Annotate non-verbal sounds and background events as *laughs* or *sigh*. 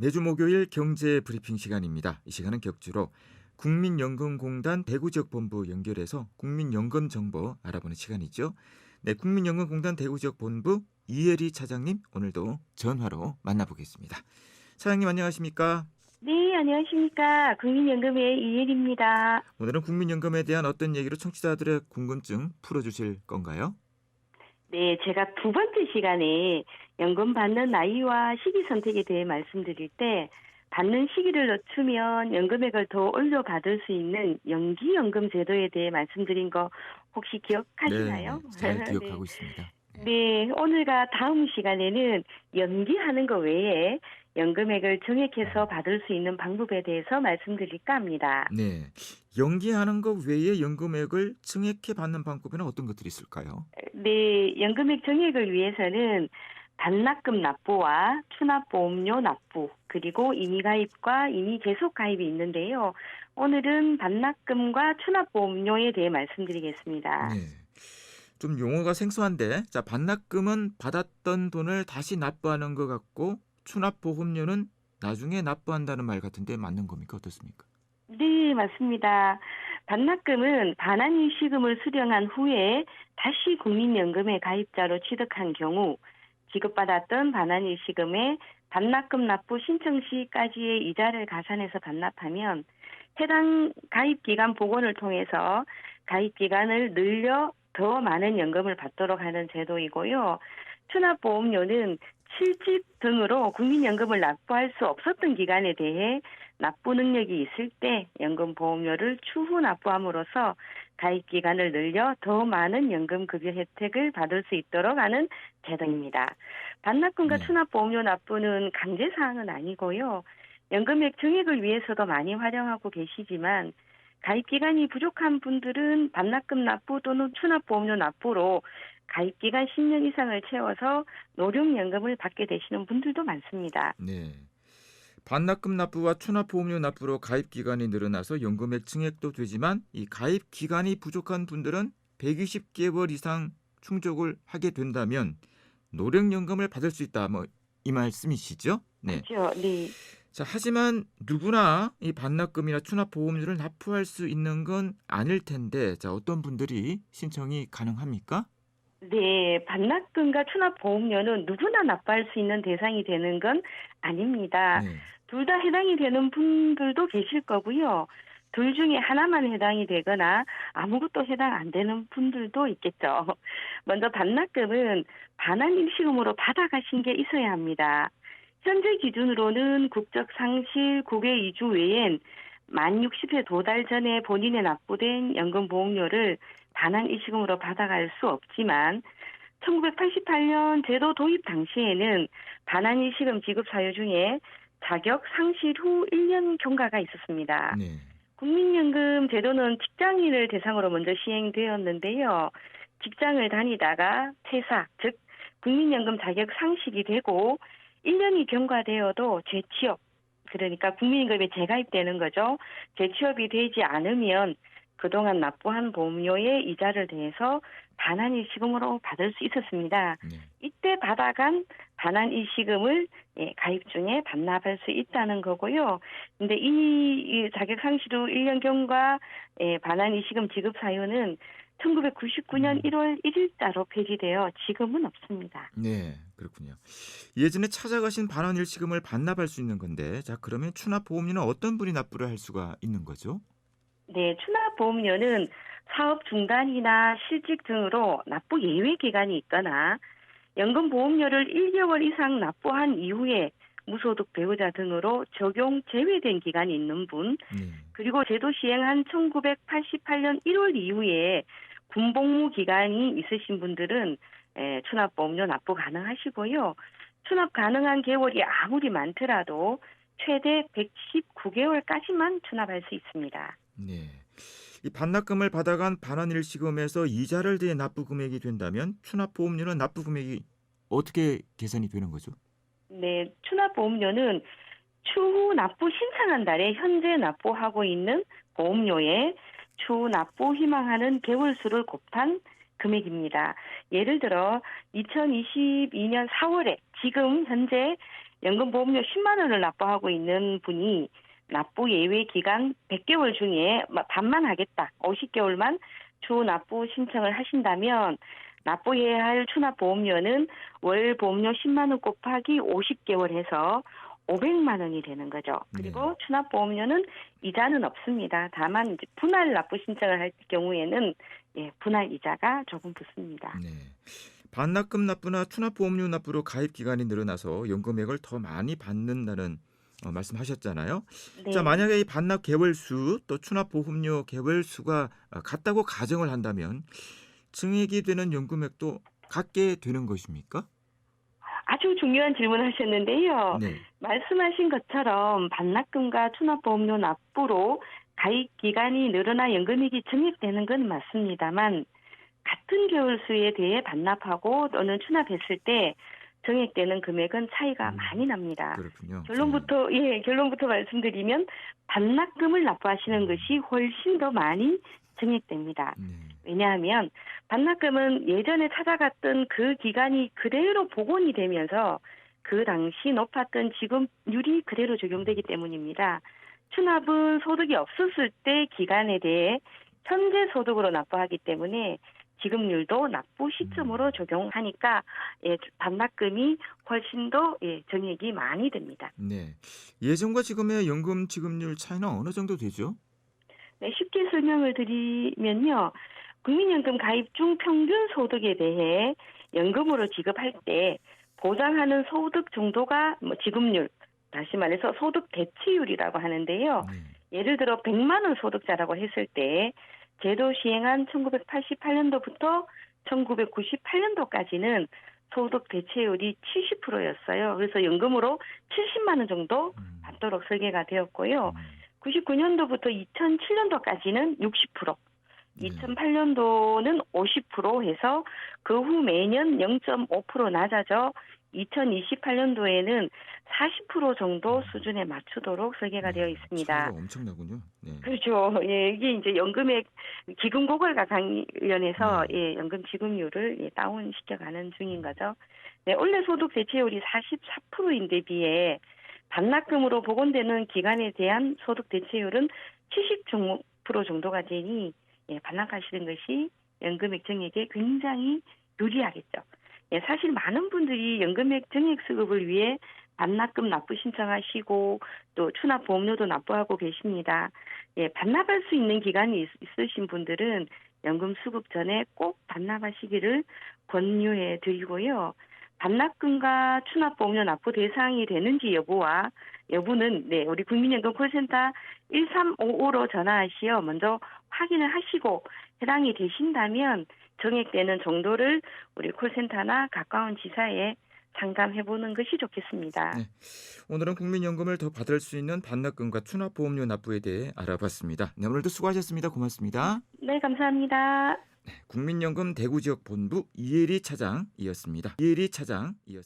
매주 목요일 경제 브리핑 시간입니다. 이 시간은 격주로 국민연금공단 대구 지역 본부 연결해서 국민연금 정보 알아보는 시간이죠. 네, 국민연금공단 대구 지역 본부 이혜리 차장님 오늘도 전화로 만나보겠습니다. 차장님 안녕하십니까? 네, 안녕하십니까. 국민연금의 이혜리입니다. 오늘은 국민연금에 대한 어떤 얘기로 청취자들의 궁금증 풀어주실 건가요? 네, 제가 두 번째 시간에 연금 받는 나이와 시기 선택에 대해 말씀드릴 때 받는 시기를 늦추면 연금액을 더 올려 받을 수 있는 연기 연금 제도에 대해 말씀드린 거 혹시 기억하시나요? 네, 잘 *laughs* 기억하고 있습니다. 네, 오늘과 다음 시간에는 연기하는 것 외에 연금액을 정액해서 받을 수 있는 방법에 대해서 말씀드릴까 합니다. 네, 연기하는 것 외에 연금액을 증액해 받는 방법에는 어떤 것들이 있을까요? 네, 연금액 정액을 위해서는 반납금 납부와 추납보험료 납부, 그리고 임의가입과 임의계속 가입이 있는데요. 오늘은 반납금과 추납보험료에 대해 말씀드리겠습니다. 네. 좀 용어가 생소한데, 자, 반납금은 받았던 돈을 다시 납부하는 것 같고, 추납보험료는 나중에 납부한다는 말 같은데 맞는 겁니까? 어떻습니까? 네, 맞습니다. 반납금은 반환일 시금을 수령한 후에 다시 국민연금에 가입자로 취득한 경우 지급받았던 반환일 시금에 반납금 납부 신청 시까지의 이자를 가산해서 반납하면 해당 가입 기간 복원을 통해서 가입 기간을 늘려 더 많은 연금을 받도록 하는 제도이고요. 추납보험료는 실직 등으로 국민연금을 납부할 수 없었던 기간에 대해 납부 능력이 있을 때 연금 보험료를 추후 납부함으로써 가입 기간을 늘려 더 많은 연금 급여 혜택을 받을 수 있도록 하는 제도입니다. 반납금과 네. 추납 보험료 납부는 강제 사항은 아니고요. 연금액 증액을 위해서도 많이 활용하고 계시지만 가입 기간이 부족한 분들은 반납금 납부 또는 추납보험료 납부로 가입 기간 10년 이상을 채워서 노령연금을 받게 되시는 분들도 많습니다. 네. 반납금 납부와 추납보험료 납부로 가입 기간이 늘어나서 연금액 증액도 되지만 이 가입 기간이 부족한 분들은 120개월 이상 충족을 하게 된다면 노령연금을 받을 수 있다. 뭐 이 말씀이시죠? 네. 그렇죠. 네. 자, 하지만 누구나 이 반납금이나 추납 보험료를 납부할 수 있는 건 아닐 텐데, 자, 어떤 분들이 신청이 가능합니까? 네, 반납금과 추납 보험료는 누구나 납부할 수 있는 대상이 되는 건 아닙니다. 네. 둘다 해당이 되는 분들도 계실 거고요. 둘 중에 하나만 해당이 되거나 아무것도 해당 안 되는 분들도 있겠죠. 먼저 반납금은 반환 일시금으로 받아가신 게 있어야 합니다. 현재 기준으로는 국적 상실, 국외 이주 외엔 만 60세 도달 전에 본인의 납부된 연금 보험료를 반환 일시금으로 받아갈 수 없지만 1988년 제도 도입 당시에는 반환 일시금 지급 사유 중에 자격 상실 후 1년 경과가 있었습니다. 네. 국민연금 제도는 직장인을 대상으로 먼저 시행되었는데요. 직장을 다니다가 퇴사, 즉 국민연금 자격 상실이 되고 1년이 경과되어도 재취업, 그러니까 국민연금에 재가입되는 거죠. 재취업이 되지 않으면 그동안 납부한 보험료의 이자를 대해서 반환 일시금으로 받을 수 있었습니다. 네. 이때 받아간 반환 일시금을 예, 가입 중에 반납할 수 있다는 거고요. 근데 이, 이 자격 상실 후 1년 경과 예, 반환 일시금 지급 사유는 1999년 1월 1일자로 폐지되어 지금은 없습니다. 네, 그렇군요. 예전에 찾아가신 반환 일시금을 반납할 수 있는 건데, 자, 그러면 추납보험료는 어떤 분이 납부를 할 수가 있는 거죠? 네, 추납보험료는 사업 중단이나 실직 등으로 납부 예외 기간이 있거나 연금 보험료를 1개월 이상 납부한 이후에 무소득 배우자 등으로 적용 제외된 기간이 있는 분, 네. 그리고 제도 시행한 1988년 1월 이후에 군복무 기간이 있으신 분들은 에, 추납보험료 납부 가능하시고요. 추납 가능한 개월이 아무리 많더라도 최대 119개월까지만 추납할 수 있습니다. 네. 이 반납금을 받아간 반환 일시금에서 이자를 대해 납부 금액이 된다면 추납보험료는 납부 금액이 어떻게 계산이 되는 거죠? 네, 추납보험료는 추후 납부 신청한 달에 현재 납부하고 있는 보험료에 추후 납부 희망하는 개월 수를 곱한 금액입니다. 예를 들어 2022년 4월에 지금 현재 연금 보험료 10만 원을 납부하고 있는 분이 납부 예외 기간 100개월 중에 뭐 반만 하겠다. 50개월만 추 납부 신청을 하신다면 납부해야 할 추납 보험료는 월 보험료 10만 원 곱하기 50개월 해서 500만 원이 되는 거죠. 그리고 네. 추납 보험료는 이자는 없습니다. 다만 이제 분할 납부 신청을 할 경우에는 예, 분할 이자가 조금 붙습니다. 네. 반납금 납부나 추납보험료 납부로 가입 기간이 늘어나서 연금액을 더 많이 받는다는 어, 말씀하셨잖아요. 네. 자, 만약에 이 반납 개월 수 또 추납보험료 개월 수가 어, 같다고 가정을 한다면 증액이 되는 연금액도 같게 되는 것입니까? 중요한 질문 하셨는데요. 네. 말씀하신 것처럼 반납금과 추납보험료 납부로 가입 기간이 늘어나 연금액이 증액되는 건 맞습니다만 같은 개월 수에 대해 반납하고 또는 추납했을 때 증액되는 금액은 차이가 음, 많이 납니다. 그렇군요. 결론부터 예 결론부터 말씀드리면 반납금을 납부하시는 음. 것이 훨씬 더 많이 증액됩니다. 네. 왜냐하면 반납금은 예전에 찾아갔던 그 기간이 그대로 복원이 되면서 그 당시 높았던 지급률이 그대로 적용되기 때문입니다. 추납은 소득이 없었을 때 기간에 대해 현재 소득으로 납부하기 때문에 지급률도 납부 시점으로 적용하니까 예, 반납금이 훨씬 더 예, 정액이 많이 됩니다. 네. 예전과 지금의 연금 지급률 차이는 어느 정도 되죠? 네, 쉽게 설명을 드리면요. 국민연금 가입 중 평균 소득에 대해 연금으로 지급할 때 보장하는 소득 정도가 뭐 지급률, 다시 말해서 소득 대체율이라고 하는데요. 네. 예를 들어 100만 원 소득자라고 했을 때 제도 시행한 1988년도부터 1998년도까지는 소득 대체율이 70%였어요. 그래서 연금으로 70만 원 정도 음, 받도록 설계가 되었고요. 음, 99년도부터 2007년도까지는 60%, 네. 2008년도는 50% 해서 그 후 매년 0.5% 낮아져 2028년도에는 40% 정도 수준에 맞추도록 설계가 되어 있습니다. 엄청나군요. 네. 그렇죠. *laughs* 예, 이게 이제 연금액 기금 고갈과 관련해서 네. 예, 연금 지급률을 예, 다운 시켜가는 중인 거죠. 네, 원래 소득 대체율이 44%인데 비해 반납금으로 복원되는 기간에 대한 소득 대체율은 70% 정도가 되니 예, 반납하시는 것이 연금액 증액에 굉장히 유리하겠죠. 예, 사실 많은 분들이 연금액 증액 수급을 위해 반납금 납부 신청하시고 또 추납 보험료도 납부하고 계십니다. 예, 반납할 수 있는 기간이 있, 있으신 분들은 연금 수급 전에 꼭 반납하시기를 권유해 드리고요. 반납금과 추납보험료 납부 대상이 되는지 여부와 여부는 네 우리 국민연금 콜센터 1355로 전화하시어 먼저 확인을 하시고 해당이 되신다면 정액되는 정도를 우리 콜센터나 가까운 지사에 상담해 보는 것이 좋겠습니다. 네. 오늘은 국민연금을 더 받을 수 있는 반납금과 추납보험료 납부에 대해 알아봤습니다. 네, 오늘도 수고하셨습니다. 고맙습니다. 네, 감사합니다. 국민연금 대구지역 본부 이혜리 차장이었습니다. 이혜리 차장이었습니다.